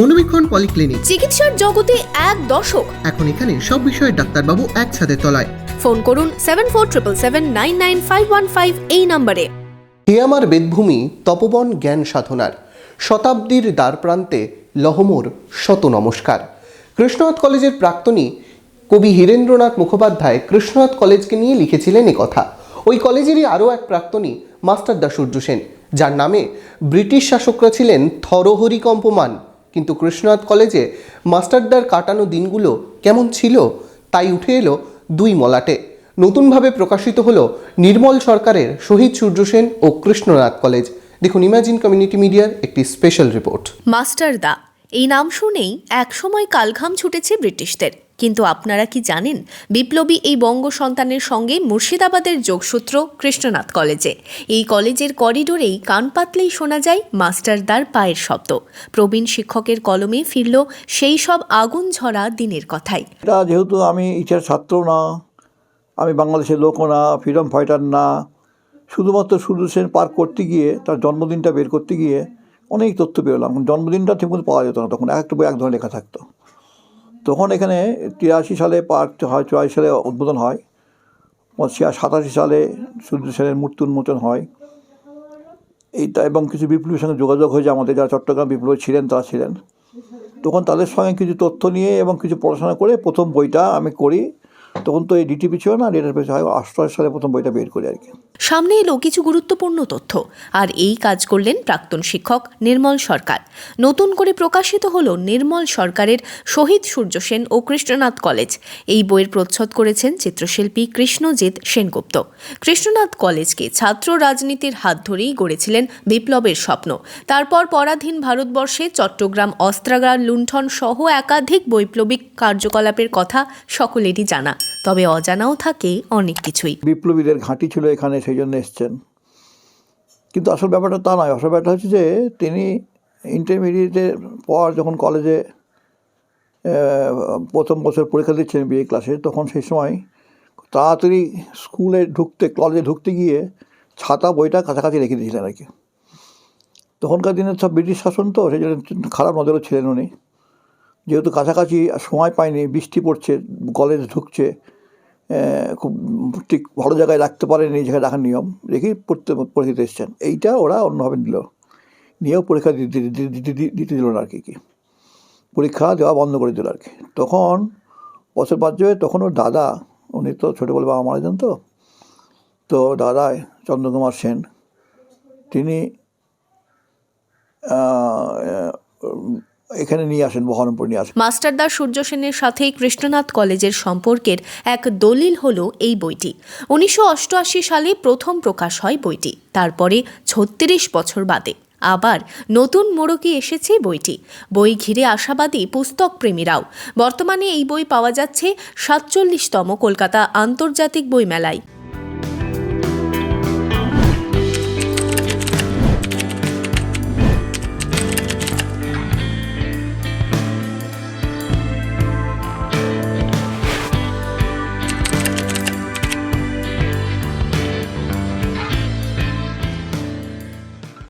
মনোবীক্ষণ polyclinic. চিকিৎসার জগতে এক দশক এখন এখানে সব বিষয়ে ডাক্তারবাবু একসাথে তলায়। ফোন করুন seven four triple seven nine nine five one five এই নম্বরে। হে আমার বেদভূমি তপবন জ্ঞান সাধনার শতাব্দীর দ্বার প্রান্তে লহমোর শত নমস্কার। কৃষ্ণনাথ কলেজের প্রাক্তনী কবি হীরেন্দ্রনাথ মুখোপাধ্যায় কৃষ্ণনাথ কলেজকে নিয়ে লিখেছিলেন কথা। ওই কলেজেরই আরও এক প্রাক্তনী মাস্টার দা সূর্য সেন যার নামে ব্রিটিশ শাসকরা ছিলেন থরহরি কম্পমান কিন্তু কৃষ্ণনাথ কলেজে মাস্টারদার কাটানো দিনগুলো কেমন ছিল তাই উঠে এলো দুই মলাটে। নতুনভাবে প্রকাশিত হলো নির্মল সরকারের শহীদ সূর্য সেন ও কৃষ্ণনাথ কলেজ। দেখুন ইমাজিন কমিউনিটি মিডিয়ার একটি স্পেশাল রিপোর্ট। মাস্টারদা, এই নাম শুনেই একসময় কালঘাম ছুটেছে ব্রিটিশদের। কিন্তু আপনারা কি জানেন? বিপ্লবী এই বঙ্গ সন্তানের সঙ্গে মুর্শিদাবাদের যোগসূত্র কৃষ্ণনাথ কলেজে। এই কলেজের করিডোরেই কান পাতলেই শোনা যায় মাস্টারদার পায়ের শব্দ। প্রবীণ শিক্ষকের কলমে ফিরল সেই সব আগুন ঝরা দিনের কথাই। যেহেতু আমি ইচ্ছার ছাত্র না, আমি বাংলাদেশের লোক না ফ্রিডম ফাইটার না, শুধুমাত্র সূর্য সেন পার করতে গিয়ে, তার জন্মদিনটা বের করতে গিয়ে অনেক তথ্য পেলাম। জন্মদিনটা ঠিকমতো পাওয়া যেত না তখন একটা বই এক ধরনের লেখা থাকতো। তখন এখানে তিরাশি সালে পার্ক হয়, চুয়াশি সালে উদ্বোধন হয় সাতাশি সালে সূর্য সেনের মূর্তি উন্মোচন হয়। এইটা এবং কিছু বিপ্লবীর সঙ্গে যোগাযোগ হয়েছে, আমাদের যারা চট্টগ্রাম বিপ্লবী ছিলেন, তারা ছিলেন। তখন তাদের সঙ্গে কিছু তথ্য নিয়ে এবং কিছু পড়াশোনা করে প্রথম বইটা আমি করি। তখন তো এই ডিটিপি ছিল না পেছে হয় অষ্টআশি সালে প্রথম বইটা বের করি আর কি। সামনে এলো কিছু গুরুত্বপূর্ণ তথ্য, আর এই কাজ করলেন প্রাক্তন শিক্ষক নির্মল সরকার। নতুন করে প্রকাশিত হলো নির্মল সরকারের শহীদ সূর্য সেন ও কৃষ্ণনাথ কলেজ। এই বইয়ের প্রচ্ছদ করেছেন চিত্রশিল্পী কৃষ্ণজিৎ সেনগুপ্ত। কৃষ্ণনাথ কলেজকে ছাত্র রাজনীতির হাত ধরেই গড়েছিলেন বিপ্লবের স্বপ্ন। তারপর পরাধীন ভারতবর্ষে চট্টগ্রাম অস্ত্রাগার লুণ্ঠন সহ একাধিক বৈপ্লবিক কার্যকলাপের কথা সকলেরই জানা। তবে অজানাও থাকে অনেক কিছুই। বিপ্লবীদের ঘাঁটি ছিল এখানে, সেই জন্য এসছেন। কিন্তু আসল ব্যাপারটা তা নয়। আসল ব্যাপারটা হচ্ছে যে, তিনি ইন্টারমিডিয়েটের পর যখন কলেজে প্রথম বছর পরীক্ষা দিচ্ছেন বিএ ক্লাসে তখন সেই সময় তাড়াতাড়ি স্কুলে ঢুকতে কলেজে ঢুকতে গিয়ে ছাতা, বইটা কাছাকাছি রেখে দিয়েছিলেন আর কি। তখনকার দিনে সব ব্রিটিশ শাসন তো, সেই জন্য খারাপ নজরও ছিলেন উনি। যেহেতু কাছাকাছি সময় পায়নি বৃষ্টি পড়ছে, কলেজ ঢুকছে খুব ঠিক ভালো জায়গায় রাখতে পারেনি, যেখানে রাখার নিয়ম রেখেই পড়তে পরীক্ষা এসছেন। এইটা ওরা অন্যভাবে নিল। নিয়েও পরীক্ষা দিতে দিল না আর কি কি। পরীক্ষা দেওয়া বন্ধ করে দিল আর কি। তখন বছর পাঁচ তখন ওর দাদা, উনি তো ছোটো বলে বাবা মারা যান তো তো দাদাই চন্দ্রকুমার সেন, তিনি এখানে নিয়ে আসেন বহরমপুর নিয়ে আসেন। মাস্টারদা সূর্য সেনের সাথেই কৃষ্ণনাথ কলেজের সম্পর্কের এক দলিল হলো এই বইটি। উনিশশো অষ্টআশি সালে প্রথম প্রকাশ হয় বইটি, তারপরে ছত্রিশ বছর বাদে। আবার নতুন মোড়কে এসেছে বইটি। বই ঘিরে আশাবাদী পুস্তক প্রেমীরাও। বর্তমানে এই বই পাওয়া যাচ্ছে সাতচল্লিশতম কলকাতা আন্তর্জাতিক বই মেলায়